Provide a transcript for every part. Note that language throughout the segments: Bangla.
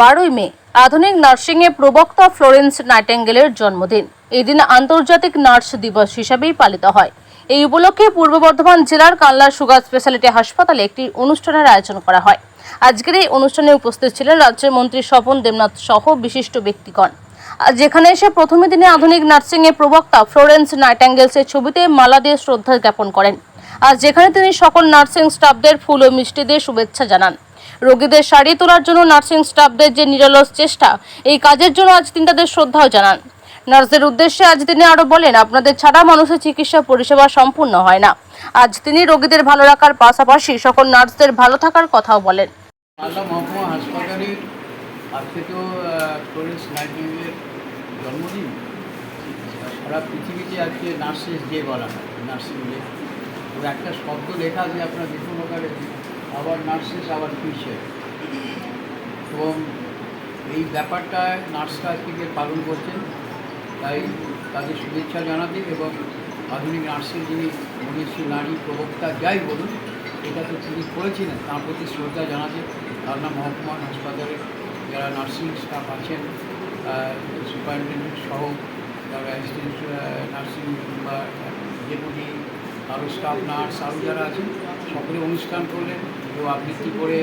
বারোই মে, আধুনিক নার্সিংয়ে প্রবক্তা ফ্লোরেন্স নাইটেঙ্গেলের জন্মদিন। এই দিন আন্তর্জাতিক নার্স দিবস হিসাবেই পালিত হয়। এই উপলক্ষে পূর্ব বর্ধমান জেলার কাল্লা সুগার স্পেশালিটি হাসপাতালে একটি অনুষ্ঠানের আয়োজন করা হয়। আজকের এই অনুষ্ঠানে উপস্থিত ছিলেন রাজ্যের মন্ত্রী স্বপন দেবনাথ সহ বিশিষ্ট ব্যক্তিগণ। যেখানে এসে প্রথমে দিনে আধুনিক নার্সিংয়ে প্রবক্তা ফ্লোরেন্স নাইটেঙ্গেলসের ছবিতে মালা দিয়ে শ্রদ্ধা জ্ঞাপন করেন। আর যেখানে তিনি সকল নার্সিং স্টাফদের ফুল ও মিষ্টি দিয়ে শুভেচ্ছা জানান। রোগীদের সারিয়ে তোলার জন্য নার্সিং স্টাফদের যে নিরলস চেষ্টা, এই কাজের জন্য আজ তিনি তাদের শ্রদ্ধাও জানান। নার্সদের উদ্দেশ্যে আজ তিনি আরও বলেন, আপনাদের ছাড়া মানুষের চিকিৎসা পরিষেবা সম্পূর্ণ হয় না। আজ তিনি রোগীদের ভালো রাখার পাশাপাশি সকল নার্সদের ভালো থাকার কথাও বলেন। সারা পৃথিবীতে আজকে নার্সেস ডে বলা হয়, নার্সিং ডে। একটা শব্দ লেখা আছে আপনার দেখুন ওখানে আবার নার্সেস আবার ফিউচার এবং এই ব্যাপারটা নার্সরা আজকে পালন করছেন। তাই তাদের শুভেচ্ছা জানাতে এবং আধুনিক নার্সের যিনি মনীষী, নারী, প্রবক্তা, যাই বলুন, এটা তো তিনি করেছিলেন তার প্রতি শ্রদ্ধা জানাতে কালনা মহকুমা হাসপাতালে যারা নার্সিং স্টাফ আছেন সুপারিনটেন্ডেন্ট সহ যারা অ্যাসিস্ট্যান্ট নার্সিং বা ডেপুটি আরও স্টাফ নার্স আরও যারা আছেন সকলে অনুষ্ঠান করলেন কেউ আবৃত্তি করে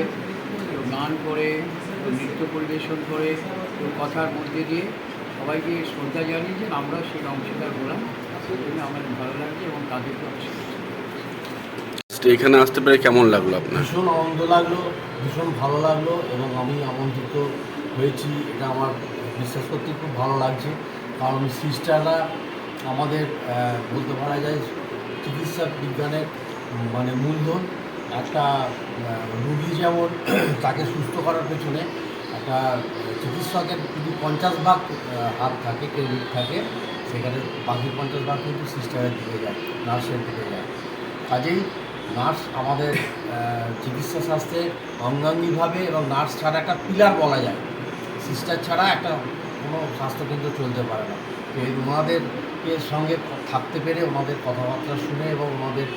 কেউ গান করে কেউ নৃত্য পরিবেশন করে কেউ কথার মধ্যে দিয়ে সবাইকে শ্রদ্ধা জানিয়েছেন আমরাও সেই অংশীদার হলাম। সেই জন্য আমাদের ভালো লাগছে এবং তাদেরকে অবশ্যই এখানে আসতে পেরে কেমন লাগল আপনার? ভীষণ আনন্দ লাগল ভীষণ ভালো লাগল এবং আমি আমন্ত্রিত হয়েছি। এটা আমার বিশ্বাস করতে খুব ভালো লাগছে। কারণ সিস্টাররা আমাদের বলতে পারা যায় চিকিৎসা বিজ্ঞানের মানে মূলধন, একটা রুগী যেমন, তাকে সুস্থ করার পেছনে একটা চিকিৎসকের যদি পঞ্চাশ ভাগ হাত থাকে ক্রেডিট থাকে, সেখানে বাকি পঞ্চাশ ভাগ কিন্তু সিস্টারের দিকে যায়, নার্সের দিকে যায়। কাজেই নার্স আমাদের চিকিৎসা শাস্ত্রে অঙ্গাঙ্গিভাবে এবং নার্স ছাড়া একটা পিলার বলা যায়। সিস্টার ছাড়া একটা কোনো স্বাস্থ্য কেন্দ্র চলতে পারে না। এই ওনাদেরকে সঙ্গে থাকতে পেরে ওনাদের কথাবার্তা শুনে এবং ওনাদের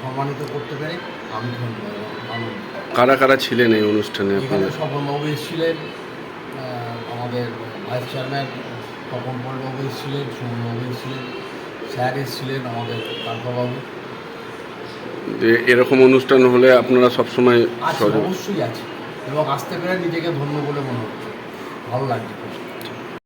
সম্মানিত করতে পেরে আমি কারা কারা ছিলেন এই অনুষ্ঠানে এখানে আপনাদের? স্বপনবাবু এসেছিলেন আমাদের ভাইস চেয়ারম্যান তপন পলবাবু এসেছিলেন সুমনবাবু এসেছিলেন স্যার এসেছিলেন আমাদের কান্তবাবু যে এরকম অনুষ্ঠান হলে আপনারা সবসময় অবশ্যই আছে এবং আসতে পেরে নিজেকে ধন্য বলে মনে হচ্ছে। ভালো লাগছে।